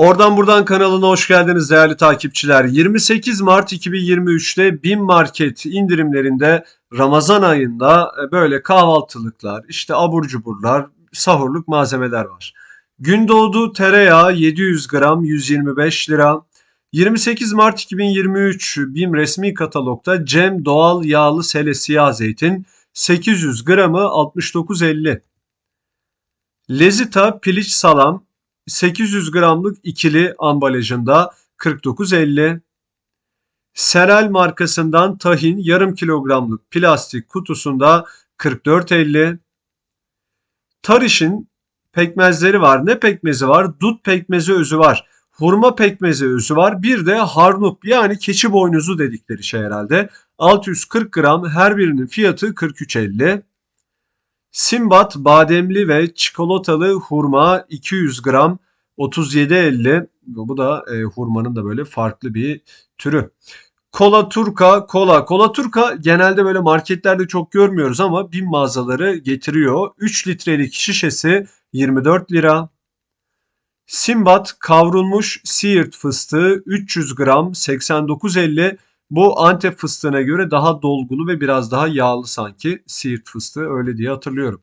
Oradan buradan kanalına hoş geldiniz değerli takipçiler. 28 Mart 2023'te BİM Market indirimlerinde Ramazan ayında e, böyle kahvaltılıklar, işte abur cuburlar, sahurluk malzemeler var. Gündoğdu tereyağı 700 gram 125 lira. 28 Mart 2023 BİM resmi katalogda Cem doğal yağlı sele siyah zeytin 800 gramı 69.50. Lezita piliç salam 800 gramlık ikili ambalajında 49.50. Serel markasından tahin yarım kilogramlık plastik kutusunda 44.50. Tariş'in pekmezleri var. Ne pekmezi var? Dut pekmezi özü var. Hurma pekmezi özü var. Bir de harnup yani keçi boynuzu dedikleri şey herhalde. 640 gram her birinin fiyatı 43.50. Simbat bademli ve çikolatalı hurma 200 gram 37.50. Bu da e, hurmanın da böyle farklı bir türü. Kola Turka, kola. Kola Turka genelde böyle marketlerde çok görmüyoruz ama bin mağazaları getiriyor. 3 litrelik şişesi 24 lira. Simbat kavrulmuş Siirt fıstığı 300 gram 89.50. Bu Antep fıstığına göre daha dolgulu ve biraz daha yağlı sanki Siirt fıstığı öyle diye hatırlıyorum.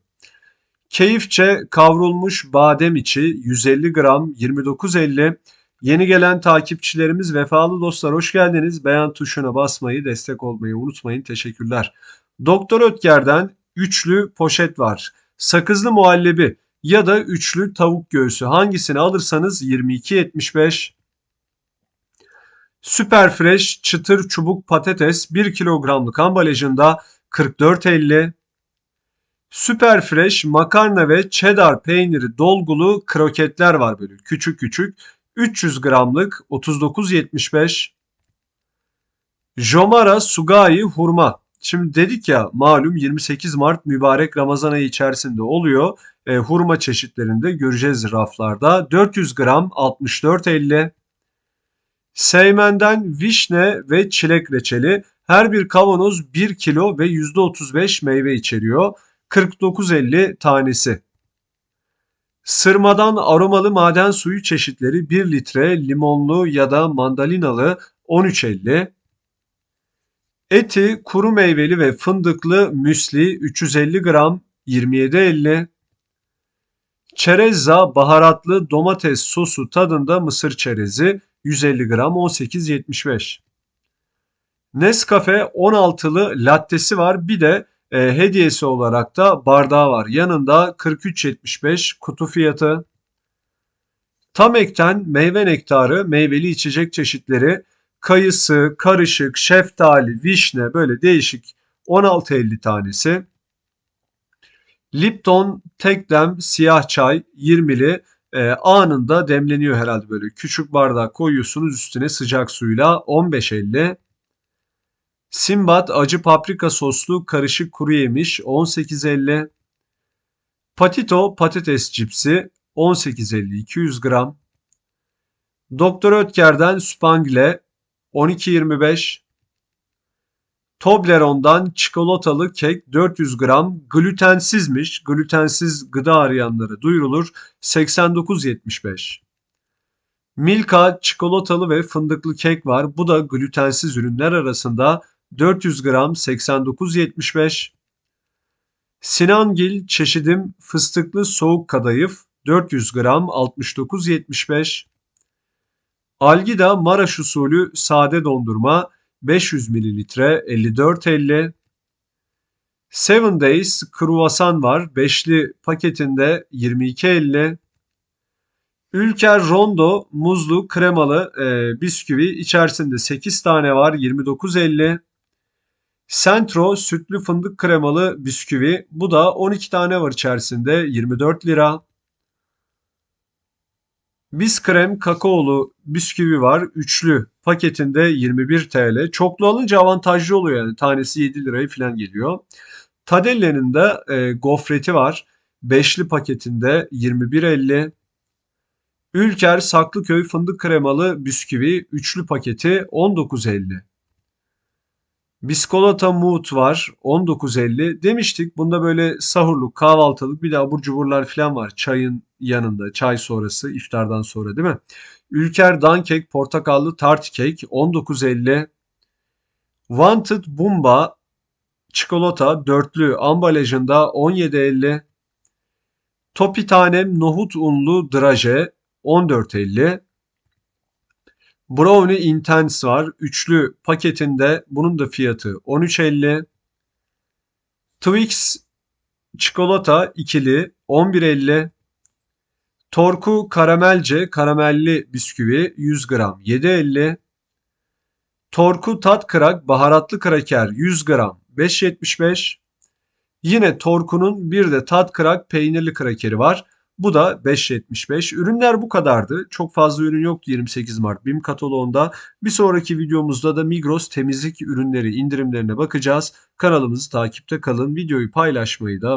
Keyifçe kavrulmuş badem içi 150 gram 29.50. Yeni gelen takipçilerimiz vefalı dostlar hoş geldiniz. Beğen tuşuna basmayı, destek olmayı unutmayın. Teşekkürler. Doktor Ötker'den üçlü poşet var. Sakızlı muhallebi ya da üçlü tavuk göğsü hangisini alırsanız 22.75. Süper Fresh çıtır çubuk patates 1 kilogramlık ambalajında 44.50. Süper Fresh makarna ve cheddar peyniri dolgulu kroketler var böyle küçük küçük. 300 gramlık 39.75. Jomara Sugai hurma. Şimdi dedik ya malum 28 Mart mübarek Ramazan ayı içerisinde oluyor. E, hurma çeşitlerinde göreceğiz raflarda. 400 gram 64.50. Seymen'den vişne ve çilek reçeli. Her bir kavanoz 1 kilo ve %35 meyve içeriyor. 49.50 tanesi. Sırmadan aromalı maden suyu çeşitleri 1 litre limonlu ya da mandalinalı 13.50. Eti kuru meyveli ve fındıklı müsli 350 gram 27.50. Çerezza baharatlı domates sosu tadında mısır çerezi 150 gram 18.75. Nescafe 16'lı lattesi var. Bir de e, hediyesi olarak da bardağı var. Yanında 43.75 kutu fiyatı. Tamek'ten meyve nektarı, meyveli içecek çeşitleri, kayısı, karışık, şeftali, vişne böyle değişik 16.50 tanesi. Lipton tek dem siyah çay 20'li e, anında demleniyor herhalde böyle. Küçük bardak koyuyorsunuz üstüne sıcak suyla 15.50. Simbat acı paprika soslu karışık kuru yemiş 18.50. Patito patates cipsi 18.50 200 gram. Doktor Ötker'den Spangle 12.25. Toblerone'dan çikolatalı kek 400 gram glutensizmiş. Glutensiz gıda arayanlara duyurulur 89.75. Milka çikolatalı ve fındıklı kek var. Bu da glutensiz ürünler arasında 400 gram 89.75. Sinangil çeşidim fıstıklı soğuk kadayıf 400 gram 69.75. Algida Maraş usulü sade dondurma 500 mililitre 54.50. Seven Days kruvasan var. Beşli paketinde 22.50. Ülker Rondo muzlu kremalı e, bisküvi içerisinde 8 tane var 29.50. Centro sütlü fındık kremalı bisküvi. Bu da 12 tane var içerisinde 24 lira. Biskrem kakaolu bisküvi var. Üçlü paketinde 21 TL. Çoklu alınca avantajlı oluyor yani. Tanesi 7 liraya falan geliyor. Tadelle'nin de e, gofreti var. Beşli paketinde 21.50. Ülker Saklıköy fındık kremalı bisküvi üçlü paketi 19.50. Biskolata Mood var 19.50. Demiştik bunda böyle sahurluk, kahvaltılık bir de abur cuburlar falan var. Çayın yanında, çay sonrası, iftardan sonra değil mi? Ülker Dancake portakallı tart cake 19.50. Wanted Bumba çikolata dörtlü ambalajında 17.50. Topi tanem nohut unlu draje 14.50. Brownie Intense var. Üçlü paketinde bunun da fiyatı 13.50. Twix çikolata ikili 11.50. Torku karamelce karamelli bisküvi 100 gram 7.50. Torku tat krak baharatlı kraker 100 gram 5.75. Yine Torku'nun bir de tat krak peynirli krakeri var. Bu da 5.75. Ürünler bu kadardı. Çok fazla ürün yoktu 28 Mart BİM kataloğunda. Bir sonraki videomuzda da Migros temizlik ürünleri indirimlerine bakacağız. Kanalımızı takipte kalın. Videoyu paylaşmayı da